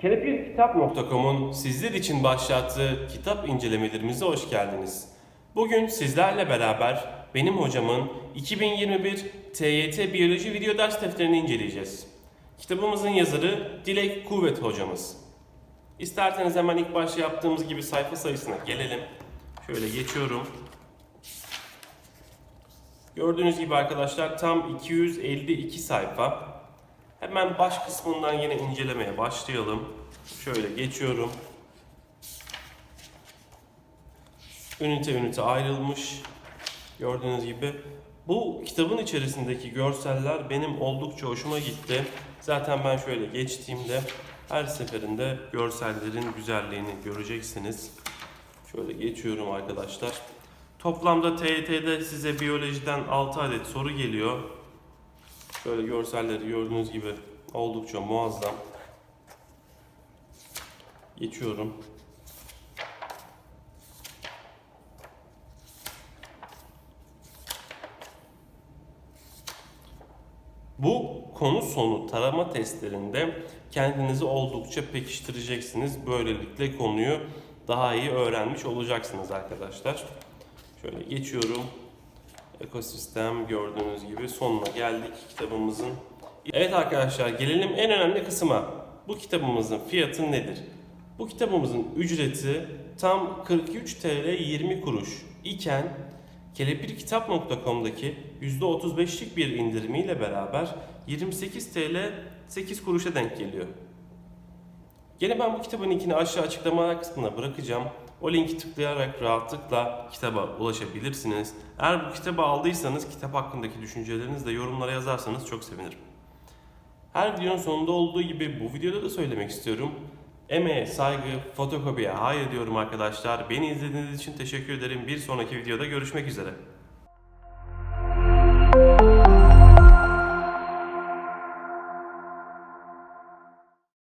Kelepirkitap.com'un sizler için başlattığı kitap incelemelerimize hoş geldiniz. Bugün sizlerle beraber benim hocamın 2021 TYT Biyoloji video ders defterini inceleyeceğiz. Kitabımızın yazarı Dilek Kuvvet hocamız. İsterseniz hemen ilk başta yaptığımız gibi sayfa sayısına gelelim. Şöyle geçiyorum. Gördüğünüz gibi arkadaşlar tam 252 sayfa. Hemen baş kısmından yine incelemeye başlayalım. Şöyle geçiyorum. Ünite ünite ayrılmış. Gördüğünüz gibi. Bu kitabın içerisindeki görseller benim oldukça hoşuma gitti. Zaten ben şöyle geçtiğimde her seferinde görsellerin güzelliğini göreceksiniz. Şöyle geçiyorum arkadaşlar. Toplamda TYT'de size biyolojiden 6 adet soru geliyor. Şöyle görselleri gördüğünüz gibi oldukça muazzam. Geçiyorum. Bu konu sonu tarama testlerinde kendinizi oldukça pekiştireceksiniz. Böylelikle konuyu daha iyi öğrenmiş olacaksınız arkadaşlar. Şöyle geçiyorum. Ekosistem gördüğünüz gibi sonuna geldik kitabımızın. Evet arkadaşlar gelelim en önemli kısma. Bu kitabımızın fiyatı nedir? Bu kitabımızın ücreti tam 43 TL 20 kuruş iken kelepirkitap.com'daki %35'lik bir indirimiyle beraber 28 TL 8 kuruşa denk geliyor. Gene ben bu kitabın linkini aşağı açıklamalar kısmına bırakacağım. O linki tıklayarak rahatlıkla kitaba ulaşabilirsiniz. Eğer bu kitabı aldıysanız kitap hakkındaki düşüncelerinizi de yorumlara yazarsanız çok sevinirim. Her videonun sonunda olduğu gibi bu videoda da söylemek istiyorum. Emeğe saygı, fotokopiye hayır diyorum arkadaşlar. Beni izlediğiniz için teşekkür ederim. Bir sonraki videoda görüşmek üzere.